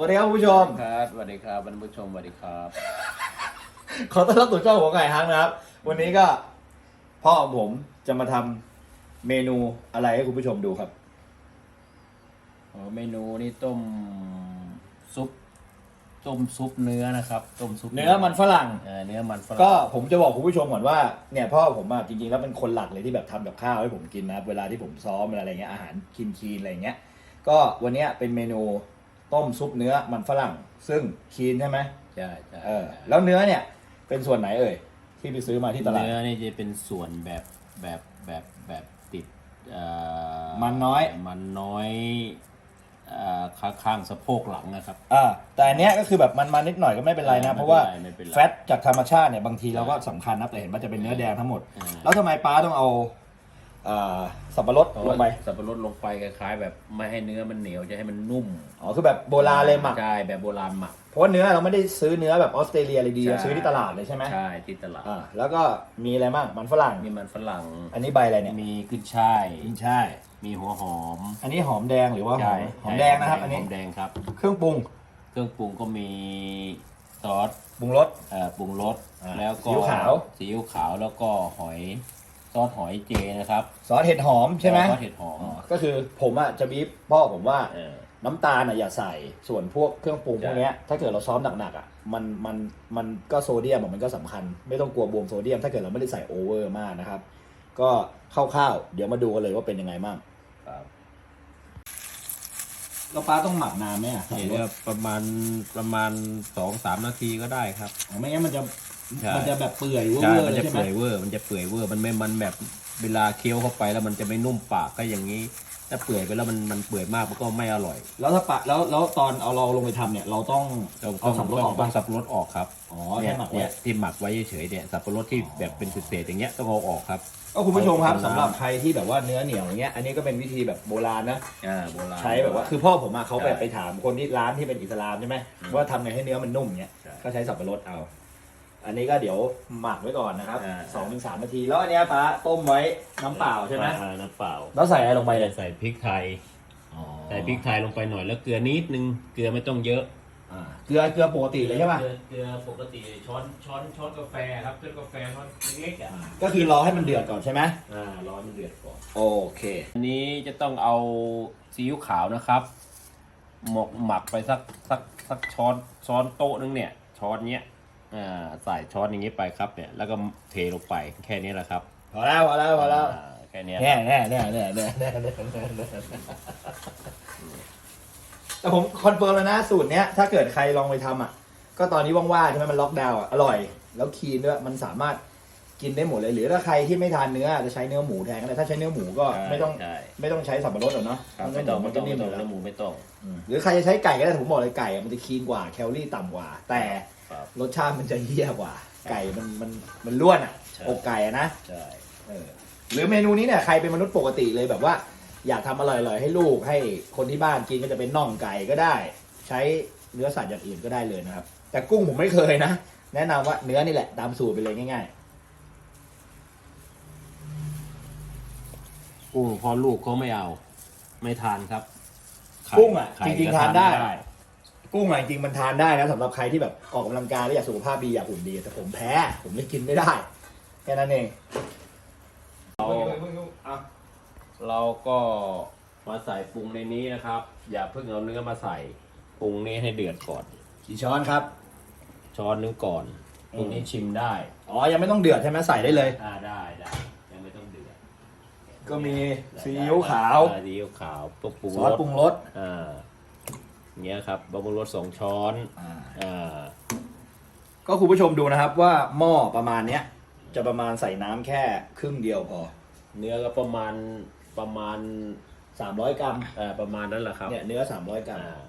สวัสดีครับคุณผู้ชม ครับสวัสดีครับท่านผู้ชมสวัสดีครับ ขอต้อนรับสู่ช่องหัวไก่ฮังนะครับ วันนี้ก็พ่อของผมจะมาทำเมนูอะไรให้คุณผู้ชมดูครับ อ๋อเมนูนี่ต้มซุป ต้มซุปเนื้อนะครับ ต้มซุปเนื้อมันฝรั่ง เออเนื้อมันฝรั่งก็ผมจะบอกคุณผู้ชมก่อนว่าเนี่ยพ่อผมอะจริงๆแล้วเป็นคนหลักเลยที่แบบทำกับข้าวให้ผมกินนะครับเวลาที่ผมซ้อมอะไรเงี้ยอาหารคีนคีนๆอะไรเงี้ยก็วันเนี้ยเป็นเมนู ต้มซุปเนื้อมันฝรั่ง ซึ่งคีนใช่ไหมใช่ใช่เออแล้วเนื้อเนี่ยเป็นส่วนไหนเอ่ยที่ไปซื้อมาที่ตลาดเนื้อนี่จะเป็นส่วนแบบแบบแบบแบบติดเอ่อมันน้อยมันน้อยเอ่อข้างข้างสะโพกหลังนะครับอ่าแต่อันเนี้ยก็คือแบบมันมานิดหน่อยก็ไม่เป็นไรนะไม่เป็นไรเพราะว่าไม่เป็นไรแฟตจากธรรมชาติเนี่ยบางทีเราก็สำคัญนะแต่เห็นว่าจะเป็นเนื้อแดงทั้งหมดอ่าแล้วทำไมป้าต้องเอา อ่าสับปะรดเพราะลว่างไปสับปะรดลงไปคล้ายๆแบบไม่ให้เนื้อมันเหนียวจะให้มันนุ่มอ๋อคือแบบโบราณเลยหมักใช่แบบโบราณหมัก เพราะว่าเนื้อเราไม่ได้ซื้อเนื้อแบบออสเตรเลียเลยดีใช่ เราซื้อที่ตลาดเลยใช่ไหมใช่ที่ตลาดอ่าแล้วก็มีอะไรบ้างมันฝรั่งมีมันฝรั่งอันนี้ใบอะไรเนี่ยมีขึ้นช่ายกินช่ายมีหัวหอมอันนี้หอมแดงหรือว่าหอมหอมแดงนะครับ อันนี้หอมแดงครับ เครื่องปรุงเครื่องปรุงก็มีซอสปรุงรส เอ่อปรุงรสอ่าแล้วก็ซีอิ๊วขาว ซีอิ๊วขาวแล้วก็หอยซ อสหอยเจนะครับซอสเห็ดหอมใช่ไหมซอสเห็ดหอมอ๋อก็คือผมอะจะบีบพ่อผมว่าเออ น้ำตาลอะอย่าใส่ส่วนพวกเครื่องปรุงใช่ พวกเนี้ยถ้าเกิดเราซ้อมหนักๆอะมันมันมันก็โซเดียมอะมันก็สำคัญ ไม่ต้องกลัวบวมโซเดียม ถ้าเกิดเราไม่ได้ใส่โอเวอร์มากนะครับ ก็คร่าวๆเดี๋ยวมาดูกันเลยว่าเป็นยังไงบ้างครับแล้วป้าต้องหมักนานไหมอะนี่ก็ประมาณประมาณสองสามนาทีก็ได้ครับ อ๋อไม่งั้นมันจะ ใช่ มันจะแบบเปื่อยเวอใช่ร์มันเลยจะใช่ไหมเปื่อยเวอร์ มันจะเปื่อยเวอร์ มันไม่ มันแบบเวลาเคี้ยวเข้าไปแล้วมันจะไม่นุ่มปากก็อย่างนี้ ถ้าเปื่อยไปแล้วมันมันเปื่อยมากมันก็ไม่อร่อยแล้วถ้าปะแล้วแล้วตอนเอาเราลงไปทำเนี่ย เราต้องต้องเอาสับปะรดออกต้ปะองสับปะรดออกครับอ๋อเนี่แค่ยหมักไว้เนี่ยที่หมักไว้เฉยๆเนี่ยสับปะรดที่แบบเป็นเศษๆอย่างเงี้ยต้องเอาออกครับ ก็คุณผู้ชมครับเอาสำหรับใครที่แบบว่าเนื้อเหนียวอย่างเงี้ยอันนี้ก็เป็นวิธีแบบโบราณนะ อ่าโบราณ ใช้แบบว่าคือพ่อผมอะเขาไปใช่ไปถามคนที่ร้านที่เป็นอิสลามใช่ไหมว่าทำไงให้เนื้อมันนุ่มเงี้ยใช่ ก็ใช้สับปะรดเอา อันนี้ก็เดี๋ยวหมักไว้ก่อนนะครับอ่า สองถึงสามนาที แล้วอันเนี้ยป้าต้มไว้น้ำเปล่าใช่ไหมอ่าน้ำเปล่าแล้วใส่อะไรลงไปเลยใส่พริกไทย อ๋อใส่พริกไทยลงไปหน่อยแล้วเกลือนิดนึง เกลือไม่ต้องเยอะอ่าเกลือเกลือปกติเลยใช่ป่ะเกลือเกลือปกติช้อนช้อนช้อนกาแฟครับช้อนกาแฟช้อนเล็กๆอะก็คือรอให้มันเดือดก่อนใช่ไหมอ่ารอมันเดือดก่อน โอเค อันนี้จะต้องเอาซีอิ๊วขาวนะครับ หมกหมักไปสักสักสักช้อนช้อนโต๊ะนึงเนี่ย ช้อนเนี้ยอ่า อใส่ช้อนอย่างนี้ไปครับเนี่ย แล้วก็เทลงไปแค่นี้แหละครับพอแล้วพอแล้วพอแล้วแค่นี้แน่แน่แน่แน่แน่แน่แน่แต่ผมคอนเฟิร์มแล้วนะสูตรเนี้ยถ้าเกิดใครลองไปทำอะ ก็ตอนนี้ว่างๆใช่ไหมมันล็อกดาวน์อร่อย แล้วคีนด้วยมันสามารถกินได้หมดเลยหรือถ้าใครที่ไม่ทานเนื้อจะใช้เนื้อหมูแทนก็ได้ถ้าใช้เนื้อหมูก็ไม่ต้องไม่ต้องใช้สับปะรดหรอกเนาะไม่ต้องไม่ต้องเนื้อหมูไม่ต้อง หรือใครจะใช้ไก่ก็ได้ผมบอกเลยไก่มันจะคีนกว่าแคลอรี่ต่ำกว่า แต่ รับรสชาติมันจะเยี่ยกว่า ไก่มันมันมันล้วนอะใช่ อกไก่อะนะใช่ เออหรือเมนูนี้เนี่ยใครเป็นมนุษย์ปกติเลยแบบว่า อยากทำอร่อยๆให้ลูกให้คนที่บ้านกินก็จะเป็นน่องไก่ก็ได้ ใช้เนื้อสัตว์อย่างอื่นก็ได้เลยนะครับ แต่กุ้งผมไม่เคยนะ แนะนำว่าเนื้อนี่แหละตามสูตรไปเลยง่ายกุ้งพอลูกเขาไม่เอา ไม่ทานครับไข่ๆ กุ้งอะไข่จริงก็ๆทานได้ม่ กุ้งอะจริงๆมันทานได้นะสำหรับใครที่แบบออกกำลังกายแล้วอยากสุขภาพดีอยากหุ่นดี แต่ผมแพ้ ผมไม่กินไม่ได้แค่นั้นเองเราเราก็มาใส่ปรุงในนี้นะครับ อย่าเพิ่งเอาเนื้อมาใส่ปรุงนี้ให้เดือดก่อน กี่ช้อนครับ ช้อนนึงก่อนปรุงนี้ชิมได้อ๋อยังไม่ต้องเดือดใช่ไหมใส่ได้เลย อ่าได้ได้ยังไม่ต้องเดือดก็มีซีอิ๊วขาว อ่ซีอิ๊วขาวพวกปรุงซรอสสปรุงรส อ่า อย่างเงี้ยครับบะมุงรสสองช้อนอ่าอ่าก็คุณผู้ชมดูนะครับว่าหม้อประมาณเนี้ยจะประมาณใส่น้ำแค่ครึ่งเดียวพอ เนื้อก็ประมาณประมาณ300 กรัมเอ่อประมาณนั้นแหละครับเนี่ยเนื้อ 300 กรัมอ่า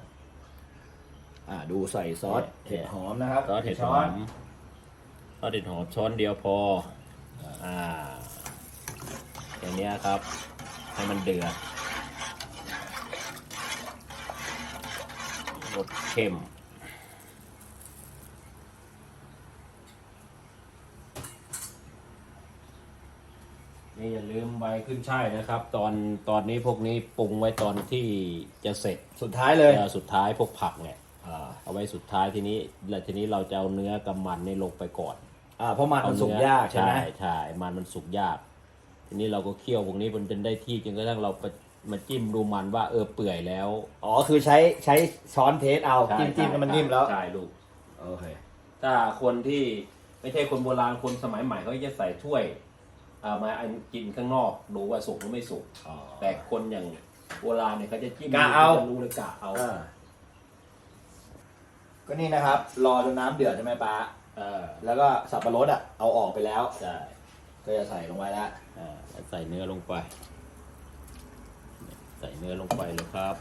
อ่าดูใส่ซอสเนี่ย เห็ดหอมนะครับซอสเห็ดหช้อนมซอสเห็ดหอมช้อนเดียวพอ อ่าอย่างเนี้ยครับ ให้มันเดือด รสเข้มนี่อย่าลืมใบขึ้นช่ายนะครับ ตอนตอนนี้พวกนี้ปรุงไว้ตอนที่จะเสร็จสุดท้ายเลยเอ่อสุดท้ายพวกผักเนี่ยออ่าเอาไว้สุดท้ายทีนี้แล้วทีนี้เราจะเอาเนื้อกับมันนี่ลงไปก่อนอ่าเพราะมันมันสุกเอยากใช่ไหมใช่มันมันสุกยาก ทีนี้เราก็เคี่ยวพวกนี้มันจนได้ที่จนกระทั่งเราไป มาจิ้มดูมันว่าเออเปื่อยแล้ว อ๋อคือใช้ใช้ช้อนเทสเอาใช่จิ้มจิ้มใช่แล้วมันนิ่มแล้วใช่ลูก โอเค ถ้าคนที่ไม่ใช่คนโบราณคนสมัยใหม่เขาจะใส่ถ้วยเอามาอันกินข้างนอกดูว่าสุกหรือไม่สุกอ๋อแต่คนอย่างโบราณเนี่ยเขาจะจิ้มกะเอา จะรู้เลยกะเอาอ่าก็นี่นะครับ รอจนน้ำเดือดใช่ไหมป้าเออแล้วก็สับปะรดอะเอาออกไปแล้ว ใช่ก็จะใส่ลงไปแล้ว อ่าแล้วใส่เนื้อลงไป ใส่เนื้อลงไปเลยครับ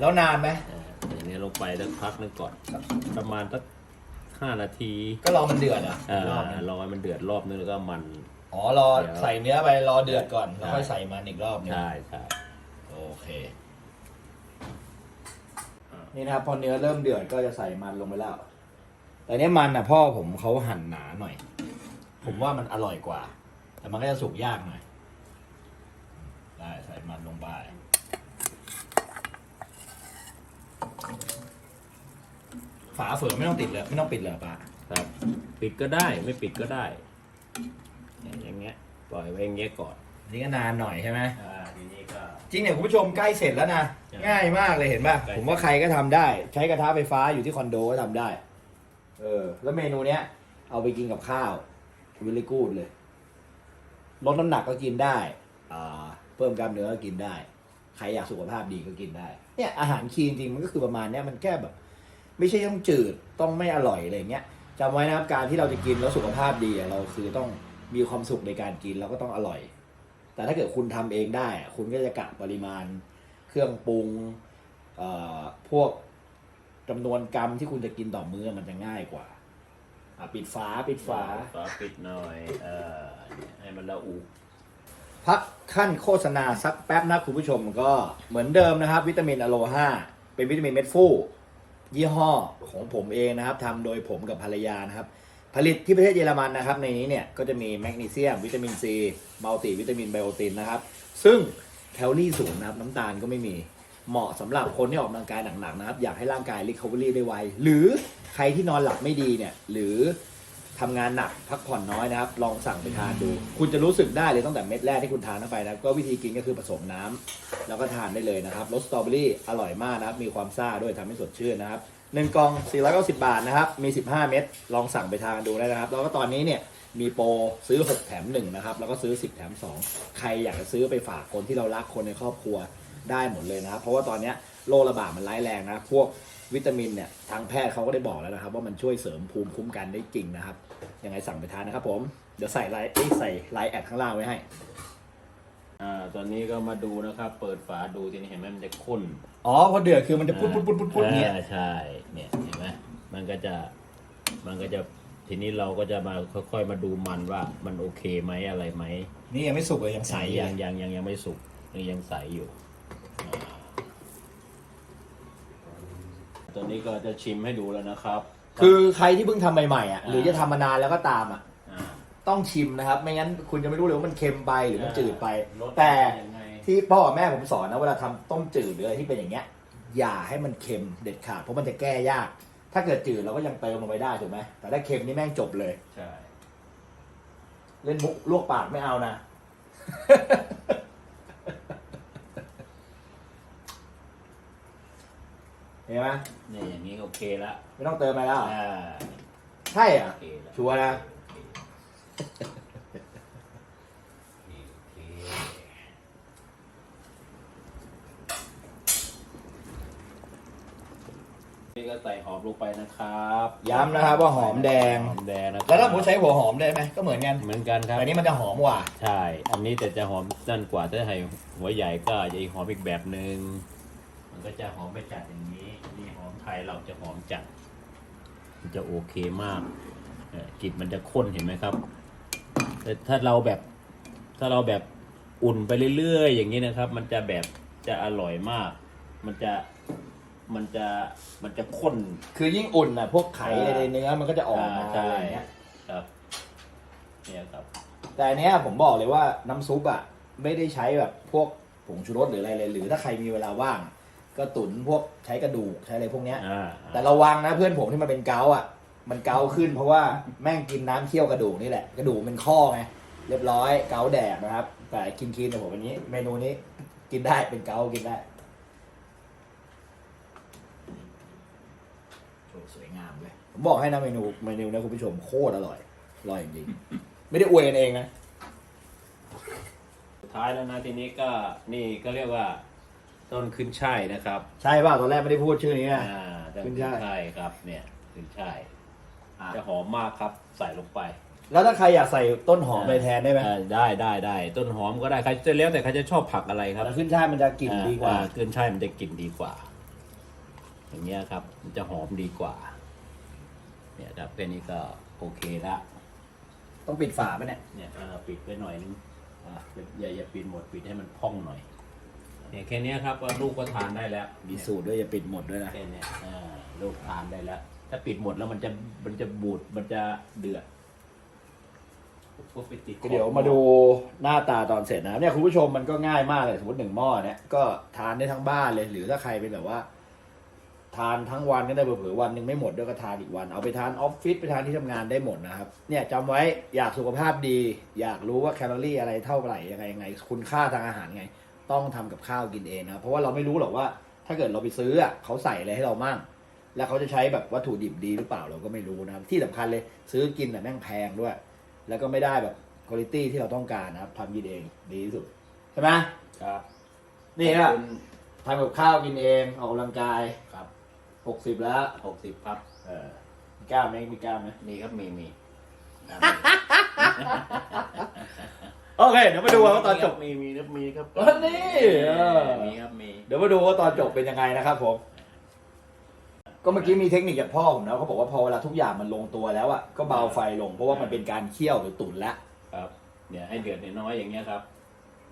แล้วนานไหมอ่าใส่เนื้อลงไปสักพักหนึงก่อน ประมาณสักห้านาทีก็รอมันเดือดอะอ่ารอบนึงรอให้มันเดือดรอบนึงแล้วก็มัน อ๋อรอเดี๋ยวใส่เนื้อไปรอเดือดก่อนใช่แล้วค่อยใส่มันอีกรอบหนึง ใช่ใช่โอเค นี่นะครับพอเนื้อเริ่มเดือดก็จะใส่มันลงไปแล้ว แต่เนี้ยมันอะพ่อผมเขาหั่นหนาหน่อย ผมว่ามันอร่อยกว่า แต่มันก็จะสุกยากหน่อยได้ใส่ มันลงไปฝาเฟืองไม่ต้องติดเลยไม่ต้องปิดเลยปะครับ ปิดก็ได้ไม่ปิดก็ได้เนี่ยอย่างเงี้ย ปล่อยไว้อย่างเงี้ยก่อนอันนี่ก็นานหน่อยใช่ไหมอ่าทีนี้ก็ จริงเนี่ยคุณผู้ชมใกล้เสร็จแล้วนะใช่ง่ายมากเลยเห็นป่ะใกล้ผมว่าใครก็ทำได้ ใช้กระทะไฟฟ้าอยู่ที่คอนโดก็ทำได้ เออ แล้วเมนูเนี้ย เอาไปกินกับข้าววิลลี่กูดเลย ลดน้ำหนักก็กินได้ อ่า เพิ่มกล้ามเนื้อก็กินได้ ใครอยากสุขภาพดีก็กินได้ เนี่ยอาหารคีนจริงมันก็คือประมาณเนี้ยมันแค่แบบ ไม่ใช่ต้องจืดต้องไม่อร่อยอะไรเงี้ยจำไว้นะครับการที่เราจะกินแล้วสุขภาพดีอะเราคือต้องมีความสุขในการกินแล้วก็ต้องอร่อย แต่ถ้าเกิดคุณทำเองได้อะคุณก็จะกะปริมาณ เครื่องปรุงพวกจำนวนกรัมที่คุณจะกินต่อมื้อมันจะง่ายกว่าอะปิดฝาปิดฝาฝาปิดหน่อยเออให้มันละอุ พักขั้นโฆษณาสักแป๊บนะคุณผู้ชมก็เหมือนเดิมนะครับ วิตามินอะโลฮาเป็นวิตามินเม็ดฟูยี่ห้อของผมเองนะครับทำโดยผมกับภรรยานะครับ ผลิตที่ประเทศเยอรมันนะครับ ในนี้เนี่ยก็จะมีแมกนีเซียม วิตามินซีมัลติวิตามินไบโอตินนะครับ ซึ่งแคลอรี่สูงนะครับ น้ำตาลก็ไม่มีเหมาะสำหรับคนที่ออกกำลังกายหนักๆนะครับ อยากให้ร่างกายรีคา v ว r y ได้ไวหรือใครที่นอนหลับไม่ดีเนี่ยหรือ ทำงานหนักพักผ่อนน้อยนะครับ ลองสั่งไปทานดู คุณจะรู้สึกได้เลยตั้งแต่เม็ดแรกที่คุณทานเข้าไปนะครับก็วิธีกินก็คือผสมน้ำแล้วก็ทานได้เลยนะครับรสสตรอเบอรี่อร่อยมากนะครับ มีความซ่าด้วยทำให้สดชื่นนะครับหนึ่งกล่อง 490 บาทนะครับ มี 15 เม็ดลองสั่งไปทานดูได้นะครับ แล้วก็ตอนนี้เนี่ยมีโปรซื้อ 6 แถม 1 นะครับ แล้วก็ซื้อ 10 แถม 2 ใครอยากจะซื้อไปฝากคนที่เรารักคนในครอบครัวได้หมดเลยนะครับ เพราะว่าตอนเนี้ยโรคระบาดมันร้ายแรงนะพวก วิตามินเนี่ยทางแพทย์เขาก็ได้บอกแล้วนะครับ ว่ามันช่วยเสริมภูมิคุ้มกันได้จริงนะครับยังไงสั่งไปทานนะครับ ผมเดี๋ยวใส่ไลน์เอ้ยใส่ไลน์แอดข้างล่างไว้ให้อ่าตอนนี้ก็มาดูนะครับ เปิดฝาดูทีนี้เห็นไหมมันจะข้นอ๋อพอเดือดคือมันจะพุดพุดพุดพุดพุดเนี่ยอ่าใช่เนี่ยเห็นไหมมันก็จะมันก็จะทีนี้เราก็จะมาค่อยๆมาดูมันว่ามันโอเคไหมอะไรไหมนี่ยังไม่สุกเลยยังใสอยัยู่งยังยังยังไม่สุกยังยังใสอยู่อ่า ตัวนี้ก็จะชิมให้ดูแล้วนะครับคือใครที่เพิ่งทำใหม่ๆอะหรือจะทำมานานแล้วก็ตามอะอ่าต้องชิมนะครับ ไม่งั้นคุณจะไม่รู้เลยว่ามันเค็มไปหรือมันจืดไป รสแต่ยังไงที่พ่อกับแม่ผมสอนนะเวลาทำต้มจืดหรืออะไรที่เป็นอย่างเงี้ย อย่าให้มันเค็มเด็ดขาดเพราะมันจะแก้ยาก ถ้าเกิดจืดเราก็ยังเติมลงไปได้ถูกไหมแต่ถ้าเค็มนี่แม่งจบเลย ใช่ เล่นมุกลวกปากไม่เอานะ เห็ นไหมเนี่ยอย่างนี้โอเคละไม่ต้องเติมอะไรแล้วเหรออ่าใช่เหรอะ โอเคละชัวร์นะ โอเคนี่ก็ใส่หอมลงไปนะครับย้ำนะครับว่าหอมแดง หอมแดงนะครัแล้วถ้าผมใช้หัวหอมได้ไหมก็เหมือนกันเหมือนกันครับ แต่อันนี้มันจะหอมกว่า ใช่ อันนี้แต่จะหอมสั้นกว่าถ้าให้หัวใหญ่ก็จะอีกหอมอีกแบบหนึ่งมันก็จะหอมไม่จัดอย่างนี้ นี่หอมไทยเราจะหอมจัด มันจะโอเคมากเอ่อกลิ่นมันจะข้นเห็นไหมครับ แต่ถ้าเราแบบถ้าเราแบบอุ่นไปเรื่อยๆ อย่างนี้นะครับ มันจะแบบจะอร่อยมาก มันจะมันจะมันจะข้น คือยิ่งอุ่นอะ พวกไขอ่าในเนื้อมันก็จะออกมาใช่อะไรอย่างเงี้ยครับเนี่ยครับ แต่อันเนี้ยผมบอกเลยว่าน้ำซุปอะ ไม่ได้ใช้แบบพวกผงชูรสหรืออะไรเลย หรือถ้าใครมีเวลาว่าง ก็ตุ๋นพวกใช้กระดูกใช้อะไรพวกเนี้ย อ่าแต่ระวังนะเพื่อนผมที่มันเป็นเกาต์อะ มันเกาต์ขึ้นเพราะว่าแม่งกินน้ำเคี่ยวกระดูกนี่แหละ กระดูกเป็นข้อไงเรียบร้อยเกาต์แดกนะครับ แต่กินคีนเนี่ยผมอันนี้ เมนูนี้กินได้เป็นเกาต์กินได้โชว์สวยงามเลยผมบอกให้นะเมนูเมนูนะคุณผู้ชมโคตรอร่อยอร่อยจริงๆไม่ได้อวยกันเองนะ สุดท้ายแล้วนะทีนี้ก็นี่ก็เรียกว่า ต้นขึ้นช่ายนะครับใช่ป่ะตอนแรกไม่ได้พูดชื่อนี้นะ อ่าต้นขึ้ขึ้นนช่าย ช่ายครับ เนี่ยขึ้นช่ายอะจะหอมมากครับ ใส่ลงไปแล้วถ้าใครอยากใส่ต้นหอมไปแทนได้ไหมอ่าได้ได้ได้ต้นหอมก็ได้ใครจะแล้วแต่ใครจะชอบผักอะไรครับแต่ขึ้นช่ายมันจะกลิ่นดีกว่าอ่ขึ้นช่ายมันจะกลิ่นดีกว่า อย่างเงี้ยครับ มันจะหอมดีกว่า เนี่ยครับแค่นี้ก็โอเคละ ต้องปิดฝาไหมเนี่ยเนี่ยเออปิดไว้หน่อยนึงอ่าอย่าอย่าปิดหมดปิดให้มันพองหน่อย เนี่ยแค่เนี้ยครับก็ลูกก็ทานได้แล้วมีสูตรด้วยอย่าปิดหมดด้วยนะแค่เนี้ยอ่าลูกทานได้แล้ว ถ้าปิดหมดแล้วมันจะมันจะบูดมันจะเดือดพวกไปติดเดี๋ยวมาดูหน้าตาตอนเสร็จนะเนี่ยคุณผู้ชมมันก็ง่ายมากเลยสมมติหนึ่งหม้อเนี่ยก็ทานได้ทั้งบ้านเลย หรือถ้าใครเป็นแบบว่า ทานทั้งวันก็ได้เผื่อๆวันหนึ่งไม่หมดด้วยก็ทานอีกวันเอาไปทานออฟฟิศไปทานที่ทำงานได้หมดนะครับ เนี่ยจำไว้อยากสุขภาพดี อยากรู้ว่าแคลอรี่อะไรเท่าไหร่ยังไงยังไง คุณค่าทางอาหารไง ต้องทำกับข้าวกินเองนะครับเพราะว่าเราไม่รู้หรอกว่า ถ้าเกิดเราไปซื้ออะเขาใส่อะไรให้เรามั่งแล้วเขาจะใช้แบบวัตถุดิบดีหรือเปล่าเราก็ไม่รู้นะครับ ที่สำคัญเลยซื้อกินแต่ะแม่งแพงด้วย แล้วก็ไม่ได้แบบคุณภาพที่เราต้องการนะครับทำกินเองดีที่สุดใช่ไหมครับ นี่ฮะทำกับข้าวกินเองออกกำลังกายครับหกสิบแล้วหกสิบครับ เออมีกล้ามไหมมีกล้ามไหมมีครับมีมี โอเค เดี๋ยวมาดูว่าตอนจบมีมีครับมีครับเออนี่เออมีครับมีเดี๋ยวมาดูว่าตอนจบเป็นยังไงนะครับผมก็เมื่อกี้มีเทคนิคจากพ่อผมนะเขาบอกว่าพอเวลาทุกอย่างมันลงตัวแล้วอะก็เบาไฟลงเพราะว่ามันเป็นการเคี่ยวหรือตุ๋นแล้วครับเนี่ยให้เดือดน้อยๆอย่างเงี้ยครับ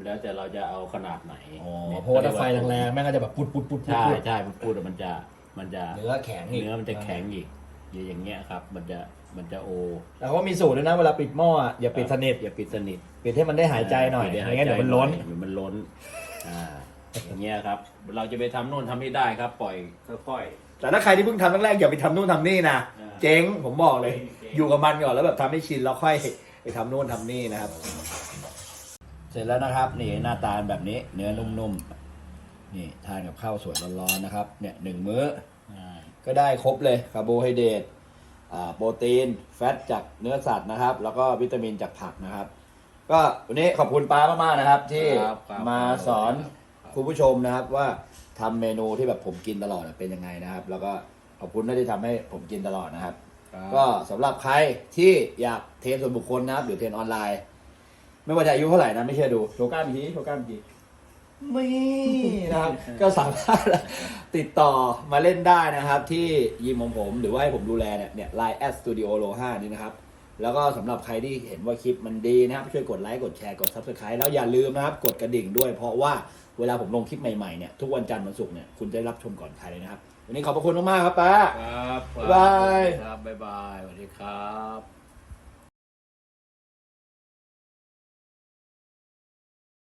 แล้วแต่เราจะเอาขนาดไหนอ๋อนี่ยเพราะว่าถ้าไฟแรงๆแม่งก็จะแบบปุดปุดปุดปุดใช่ปุดใช่มันพูดแล้วมันจะมันจะเนื้อแข็งอีกเนื้อมันจะแข็งอีกอย่างเงี้ยครับ มันจะ มันจะโอแล้วเขามีสูตรด้วยนะเวลาปิดหม้ออะอย่าปิดสนิทอย่าปิดสนิทปิดให้มันได้หายใจหน่อยปิดให้ไม่งั้นเดี๋ยวมันล้นเดี๋ยวมันล้นอ่าอย่างเงี้ยครับ เราจะไปทำโน่นทำนี่ได้ครับ ปล่อยค่อย แต่ถ้าใครที่เพิ่งทำแรกๆอย่าไปทำนู่นทำนี่นะอ่า เจ๊งผมบอกเลยเจ๊งอยู่กับมันก่อนแล้วแบบทำให้ชินแล้วค่อยไปทำนู่นทำนี่นะครับ เสร็จแล้วนะครับ นี่หน้าตาแบบนี้ เนื้อนุ่มๆนี่ทานกับข้าวสวยร้อนๆนะครับ เนี่ยหนึ่งมื้อ ๆอ่าก็ได้ครบเลยคาร์โบไฮเดรตอ่า โปรตีน แฟตจากเนื้อสัตว์นะครับ แล้วก็วิตามินจากผักนะครับ ก็วันนี้ขอบคุณป้ามากๆนะครับ ที่ครับครับมาสอนครับ คุณผู้ชมนะครับว่าทำเมนูที่แบบผมกินตลอดเป็นยังไงนะครับ แล้วก็ขอบคุณที่ทำให้ผมกินตลอดนะครับครับ ก็สำหรับใครที่อยากเทรนส่วนบุคคลนะครับ หรือเทรนออนไลน์ ไม่ว่าจะอายุเท่าไหร่นะไม่เชื่อดูโชว์กล้ามอีกทีโชว์กล้ามอีกที ไม่นะครับ ก็สามารถติดต่อมาเล่นได้นะครับ ที่ยิมของผมหรือว่าให้ผมดูแลเนี่ยเนี่ยไลน์แอดสตูดิโอโลห้านี่นะครับ แล้วก็สำหรับใครที่เห็นว่าคลิปมันดีนะครับ ช่วยกดไลค์กดแชร์กด subscribe แล้วอย่าลืมนะครับ กดกระดิ่งด้วยเพราะว่าเวลาผมลงคลิปใหม่ๆเนี่ยทุกวันจันทร์วันศุกร์เนี่ยคุณจะได้รับชมก่อนใครเลยนะครับ วันนี้ขอบพระคุณมากๆครับป้า ครับบ๊ายบาย ครับบ๊ายบายสวัสดีครับ